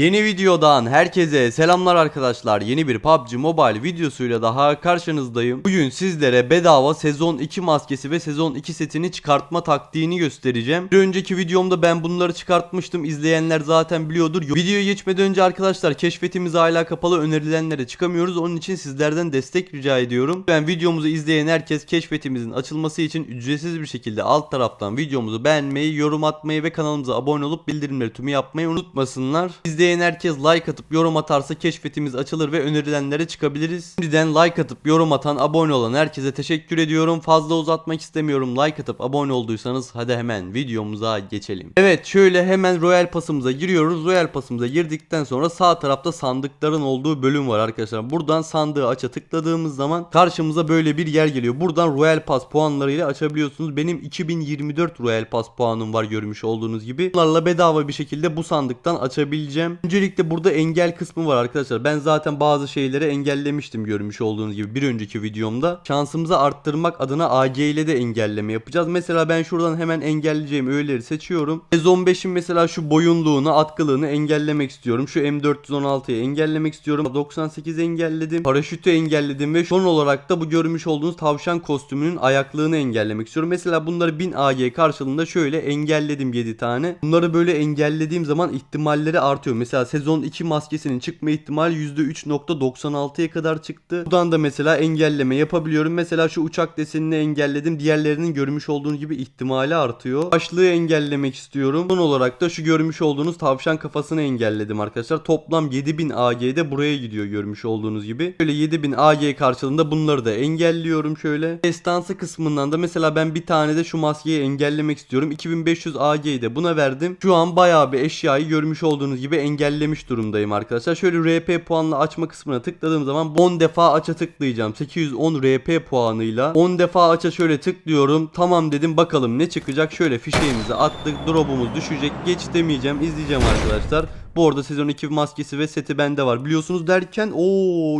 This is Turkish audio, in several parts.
Yeni videodan herkese selamlar arkadaşlar. Yeni bir PUBG Mobile videosuyla daha karşınızdayım. Bugün sizlere bedava sezon 2 maskesi ve sezon 2 setini çıkartma taktiğini göstereceğim. Bir önceki videomda ben bunları çıkartmıştım. İzleyenler zaten biliyordur. Videoya geçmeden önce arkadaşlar keşfetimiz hala kapalı önerilenlere çıkamıyoruz. Onun için sizlerden destek rica ediyorum. Ben videomuzu izleyen herkes keşfetimizin açılması için ücretsiz bir şekilde alt taraftan videomuzu beğenmeyi, yorum atmayı ve kanalımıza abone olup bildirimleri tümü yapmayı unutmasınlar. İzleyen herkes like atıp yorum atarsa keşfetimiz açılır ve önerilenlere çıkabiliriz. Şimdiden like atıp yorum atan, abone olan herkese teşekkür ediyorum. Fazla uzatmak istemiyorum. Like atıp abone olduysanız hadi hemen videomuza geçelim. Evet şöyle hemen Royal Pass'ımıza giriyoruz. Royal Pass'ımıza girdikten sonra sağ tarafta sandıkların olduğu bölüm var arkadaşlar. Buradan sandığı aça tıkladığımız zaman karşımıza böyle bir yer geliyor. Buradan Royal Pass puanlarıyla açabiliyorsunuz. Benim 2024 Royal Pass puanım var görmüş olduğunuz gibi. Bunlarla bedava bir şekilde bu sandıktan açabileceğim. Öncelikle burada engel kısmı var arkadaşlar. Ben zaten bazı şeyleri engellemiştim görmüş olduğunuz gibi bir önceki videomda. Şansımızı arttırmak adına AG ile de engelleme yapacağız. Mesela ben şuradan hemen engelleyeceğim öğeleri seçiyorum. Sezon 5'in mesela şu boyunluğunu, atkılığını engellemek istiyorum. Şu M416'yı engellemek istiyorum. 98 engelledim. Paraşütü engelledim ve son olarak da bu görmüş olduğunuz tavşan kostümünün ayaklığını engellemek istiyorum. Mesela bunları 1000 AG karşılığında şöyle engelledim 7 tane. Bunları böyle engellediğim zaman ihtimalleri artıyor. Mesela sezon 2 maskesinin çıkma ihtimali %3.96'ya kadar çıktı. Buradan da mesela engelleme yapabiliyorum. Mesela şu uçak desenini engelledim. Diğerlerinin görmüş olduğunuz gibi ihtimali artıyor. Başlığı engellemek istiyorum. Son olarak da şu görmüş olduğunuz tavşan kafasını engelledim arkadaşlar. Toplam 7000 AG'de buraya gidiyor görmüş olduğunuz gibi. Şöyle 7000 AG karşılığında bunları da engelliyorum şöyle. Destansı kısmından da mesela ben bir tane de şu maskeyi engellemek istiyorum. 2500 AG'yi de buna verdim. Şu an bayağı bir eşyayı görmüş olduğunuz gibi engellemiş durumdayım arkadaşlar. Şöyle RP puanla açma kısmına tıkladığım zaman 10 defa aça tıklayacağım. 810 RP puanıyla 10 defa aça şöyle tıklıyorum. Tamam dedim bakalım ne çıkacak. Şöyle fişeğimizi attık. Drop'umuz düşecek. Geç demeyeceğim. izleyeceğim arkadaşlar. Bu arada sezon 2 maskesi ve seti bende var. Biliyorsunuz derken o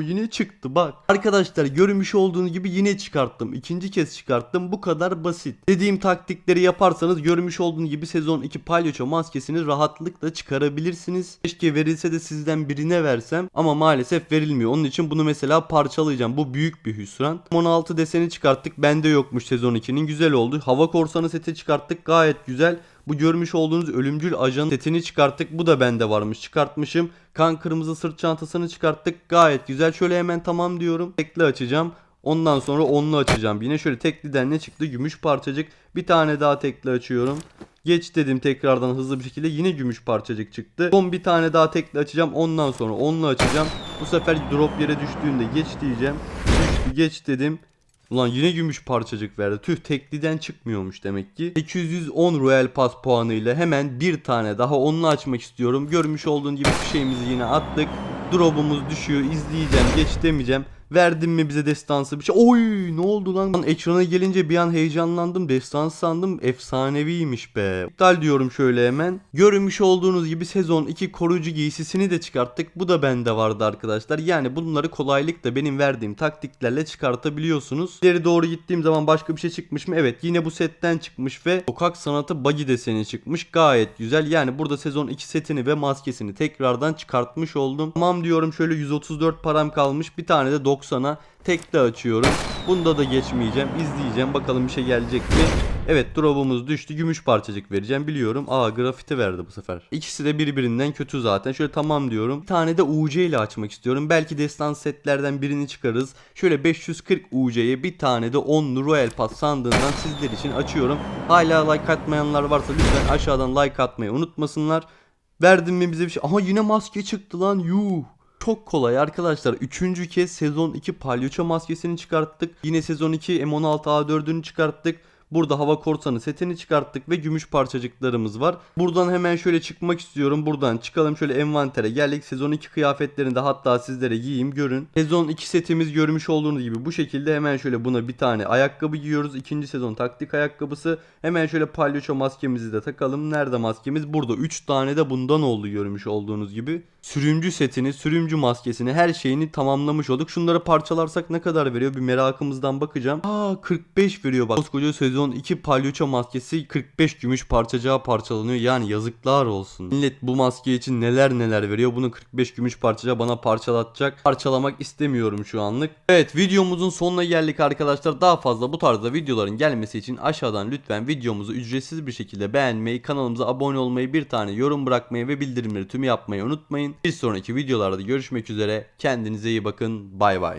yine çıktı bak. Arkadaşlar görmüş olduğunuz gibi yine çıkarttım. İkinci kez çıkarttım. Bu kadar basit. Dediğim taktikleri yaparsanız görmüş olduğunuz gibi sezon 2 palyaço maskesini rahatlıkla çıkarabilirsiniz. Keşke verilse de sizden birine versem ama maalesef verilmiyor. Onun için bunu mesela parçalayacağım. Bu büyük bir hüsran. 16 deseni çıkarttık. Bende yokmuş sezon 2'nin. Güzel oldu. Hava korsanı seti çıkarttık. Gayet güzel. Bu görmüş olduğunuz ölümcül ajan setini çıkarttık. Bu da bende varmış. Çıkartmışım. Kan kırmızı sırt çantasını çıkarttık. Gayet güzel. Şöyle hemen tamam diyorum. Tekli açacağım. Ondan sonra onlu açacağım. Yine şöyle tekliden ne çıktı? Gümüş parçacık. Bir tane daha tekli açıyorum. Geç dedim tekrardan hızlı bir şekilde yine gümüş parçacık çıktı. Son bir tane daha tekli açacağım. Ondan sonra onlu açacağım. Bu sefer drop yere düştüğünde geç diyeceğim. Düştü geç dedim. Ulan yine gümüş parçacık verdi. Tüh tekliden çıkmıyormuş demek ki. 810 Royal Pass puanıyla hemen bir tane daha onunla açmak istiyorum. Görmüş olduğun gibi şeyimizi yine attık. Drop'umuz düşüyor. izleyeceğim. Geç demeyeceğim. Verdin mi bize destansı bir şey? Oy ne oldu lan? Lan Ekrana gelince bir an heyecanlandım. Destansı sandım. Efsaneviymiş be. İptal diyorum şöyle hemen. Görmüş olduğunuz gibi sezon 2 koruyucu giysisini de çıkarttık. Bu da bende vardı arkadaşlar. Yani bunları kolaylıkla benim verdiğim taktiklerle çıkartabiliyorsunuz. İleri doğru gittiğim zaman başka bir şey çıkmış mı? Evet yine bu setten çıkmış ve sokak sanatı buggy deseni çıkmış. Gayet güzel. Yani burada sezon 2 setini ve maskesini tekrardan çıkartmış oldum. Tamam diyorum şöyle 134 param kalmış. Bir tane de 90'a tekli açıyorum. Bunda da geçmeyeceğim. izleyeceğim. Bakalım bir şey gelecek mi? Evet drop'umuz düştü. Gümüş parçacık vereceğim biliyorum. Aa grafiti verdi bu sefer. İkisi de birbirinden kötü zaten. Şöyle tamam diyorum. Bir tane de UC ile açmak istiyorum. Belki destan setlerden birini çıkarız. Şöyle 540 UC'ye bir tane de 10 Royal Pass sandığından sizler için açıyorum. Hala like atmayanlar varsa lütfen aşağıdan like atmayı unutmasınlar. Verdim mi bize bir şey? Aha yine maske çıktı lan. Yuh. Çok kolay arkadaşlar. Üçüncü kez sezon 2 palyaço maskesini çıkarttık. Yine sezon 2 M16A4'ünü çıkarttık. Burada hava korsanı setini çıkarttık ve gümüş parçacıklarımız var. Buradan hemen şöyle çıkmak istiyorum. Buradan çıkalım şöyle envantere geldik. Sezon 2 kıyafetlerini de hatta sizlere giyeyim görün. Sezon 2 setimiz görmüş olduğunuz gibi bu şekilde hemen şöyle buna bir tane ayakkabı giyiyoruz. İkinci sezon taktik ayakkabısı. Hemen şöyle palyaço maskemizi de takalım. Nerede maskemiz? Burada 3 tane de bundan oldu görmüş olduğunuz gibi. Sürümcü setini, sürümcü maskesini, her şeyini tamamlamış olduk. Şunları parçalarsak ne kadar veriyor? Bir merakımızdan bakacağım. Aa 45 veriyor bak. Koskoca sezon sezon 2 palyaço maskesi 45 gümüş parçacığa parçalanıyor. Yani yazıklar olsun. Millet bu maske için neler neler veriyor. Bunu 45 gümüş parçacığa bana parçalatacak. Parçalamak istemiyorum şu anlık. Evet videomuzun sonuna geldik arkadaşlar. Daha fazla bu tarzda videoların gelmesi için aşağıdan lütfen videomuzu ücretsiz bir şekilde beğenmeyi, kanalımıza abone olmayı, bir tane yorum bırakmayı ve bildirimleri tüm yapmayı unutmayın. Bir sonraki videolarda görüşmek üzere. Kendinize iyi bakın. Bay bay.